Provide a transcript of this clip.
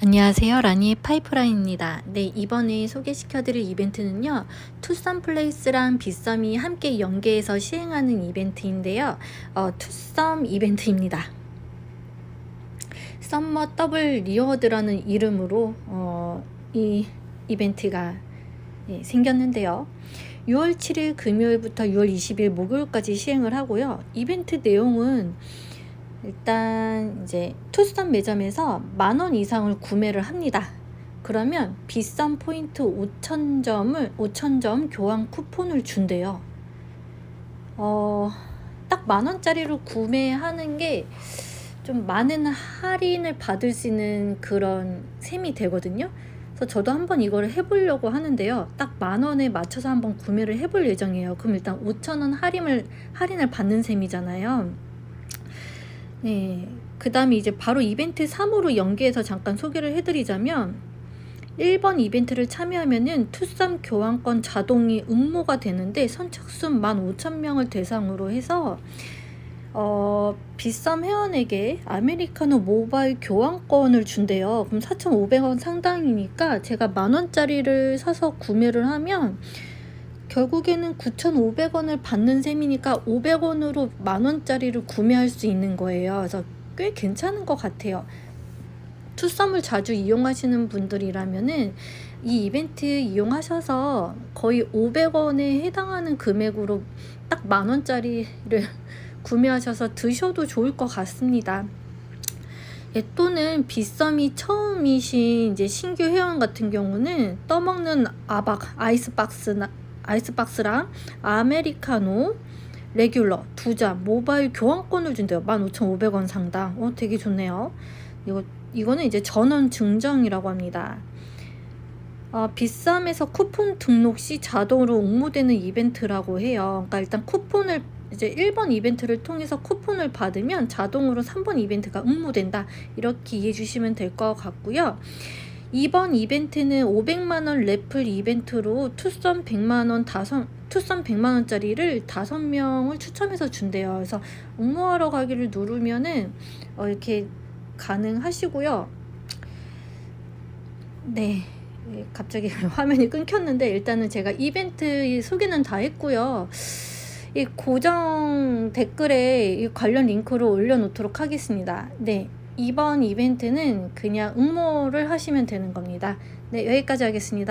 안녕하세요. 라니의 파이프라인입니다. 네, 이번에 소개시켜드릴 이벤트는요. 투썸 플레이스랑 빗썸이 함께 연계해서 시행하는 이벤트인데요. 어, 투썸 이벤트입니다. 썸머 더블 리워드라는 이름으로 어, 이 이벤트가 예, 생겼는데요. 6월 7일 금요일부터 6월 20일 목요일까지 시행을 하고요. 이벤트 내용은 일단 이제 투썸 매점에서 만 원 이상을 구매를 합니다. 그러면 비싼 포인트 5,000점을 5,000점 교환 쿠폰을 준대요. 어, 딱 만 원짜리로 구매하는 게 좀 많은 할인을 받을 수 있는 그런 셈이 되거든요. 그래서 저도 한번 이거를 해보려고 하는데요. 딱 만 원에 맞춰서 한번 구매를 해볼 예정이에요. 그럼 일단 5천 원 할인을 할인을 받는 셈이잖아요. 네. 그 다음에 이제 바로 이벤트 3으로 연계해서 잠깐 소개를 해드리자면 1번 이벤트를 참여하면은 투썸 교환권 자동이 응모가 되는데 선착순 15,000명을 대상으로 해서 어, 비썸 회원에게 아메리카노 모바일 교환권을 준대요. 그럼 4,500원 상당이니까 제가 만원짜리를 사서 구매를 하면 결국에는 9,500원을 받는 셈이니까 500원으로 만원짜리를 구매할 수 있는 거예요. 그래서 꽤 괜찮은 것 같아요. 투썸을 자주 이용하시는 분들이라면은 이 이벤트 이용하셔서 거의 500원에 해당하는 금액으로 딱 만 원짜리를 구매하셔서 드셔도 좋을 것 같습니다. 예, 또는 빗썸이 처음이신 이제 신규 회원 같은 경우는 떠먹는 아박 아이스박스나 아이스박스랑 아메리카노 레귤러 두 잔 모바일 교환권을 준대요. 15,500원 상당. 어, 되게 좋네요. 이거 이거는 이제 전원 증정이라고 합니다. 어, 비쌈에서 쿠폰 등록 시 자동으로 응모되는 이벤트라고 해요. 그러니까 일단 쿠폰을 이제 1번 이벤트를 통해서 쿠폰을 받으면 자동으로 3번 이벤트가 응모된다. 이렇게 이해해 주시면 될 것 같고요. 2번 이벤트는 500만원 래플 이벤트로 투썸 100만원 다섯 투썸 100만원짜리를 다섯 명을 추첨해서 준대요. 그래서 응모하러 가기를 누르면은 어, 이렇게 가능하시고요. 네. 예, 갑자기 화면이 끊겼는데 일단은 제가 이벤트 소개는 다 했고요. 이 고정 댓글에 이 관련 링크를 올려놓도록 하겠습니다. 네. 이번 이벤트는 그냥 응모를 하시면 되는 겁니다. 네, 여기까지 하겠습니다.